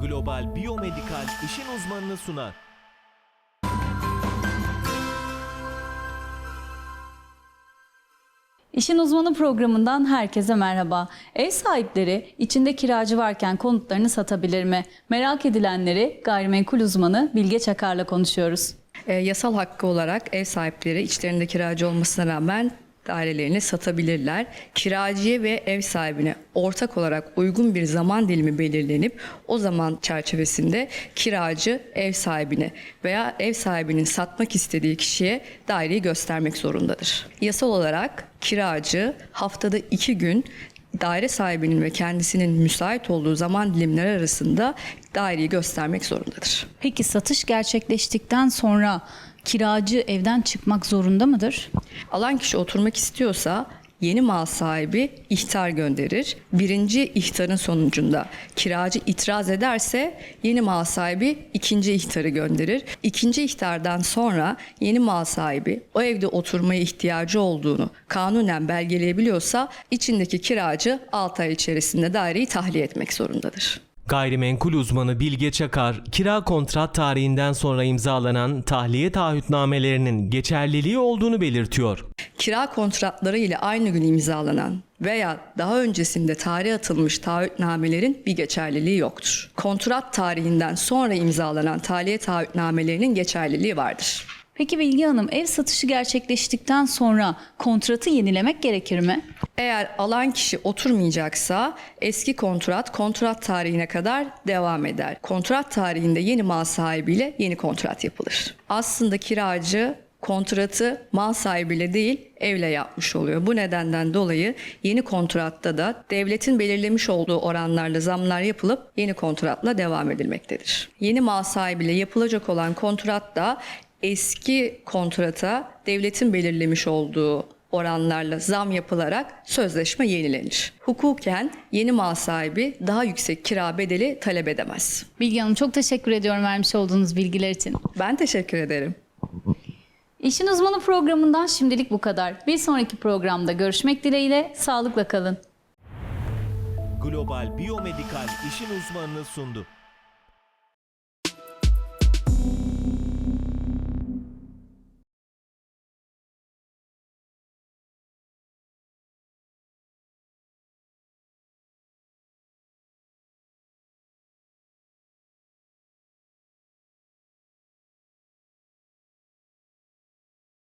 Global Biyomedikal işin uzmanını sunar. İşin Uzmanı programından herkese merhaba. Ev sahipleri içinde kiracı varken konutlarını satabilir mi? Merak edilenleri gayrimenkul uzmanı Bilge Çakar'la konuşuyoruz. E, yasal hakkı olarak ev sahipleri içlerinde kiracı olmasına rağmen dairelerini satabilirler. Kiracıya ve ev sahibine ortak olarak uygun bir zaman dilimi belirlenip o zaman çerçevesinde kiracı ev sahibine veya ev sahibinin satmak istediği kişiye daireyi göstermek zorundadır. Yasal olarak kiracı haftada iki gün daire sahibinin ve kendisinin müsait olduğu zaman dilimleri arasında daireyi göstermek zorundadır. Peki satış gerçekleştikten sonra kiracı evden çıkmak zorunda mıdır? Alan kişi oturmak istiyorsa yeni mal sahibi ihtar gönderir. Birinci ihtarın sonucunda kiracı itiraz ederse yeni mal sahibi ikinci ihtarı gönderir. İkinci ihtardan sonra yeni mal sahibi o evde oturmaya ihtiyacı olduğunu kanunen belgeleyebiliyorsa içindeki kiracı 6 ay içerisinde daireyi tahliye etmek zorundadır. Gayrimenkul uzmanı Bilge Çakar, kira kontrat tarihinden sonra imzalanan tahliye taahhütnamelerinin geçerliliği olduğunu belirtiyor. kira kontratları ile aynı gün imzalanan veya daha öncesinde tarih atılmış taahhütnamelerin bir geçerliliği yoktur. Kontrat tarihinden sonra imzalanan tahliye taahhütnamelerinin geçerliliği vardır. Peki Bilge Hanım ev satışı gerçekleştikten sonra kontratı yenilemek gerekir mi? Eğer alan kişi oturmayacaksa eski kontrat kontrat tarihine kadar devam eder. Kontrat tarihinde yeni mal sahibiyle yeni kontrat yapılır. Aslında kiracı kontratı mal sahibiyle değil evle yapmış oluyor. Bu nedenden dolayı yeni kontratta da devletin belirlemiş olduğu oranlarla zamlar yapılıp yeni kontratla devam edilmektedir. Yeni mal sahibiyle yapılacak olan kontrat da eski kontrata devletin belirlemiş olduğu oranlarla zam yapılarak sözleşme yenilenir. Hukuken yeni mal sahibi daha yüksek kira bedeli talep edemez. Bilge Hanım çok teşekkür ediyorum vermiş olduğunuz bilgiler için. Ben teşekkür ederim. İşin Uzmanı programından şimdilik bu kadar. Bir sonraki programda görüşmek dileğiyle sağlıkla kalın. Global Biyomedikal işin uzmanını sundu.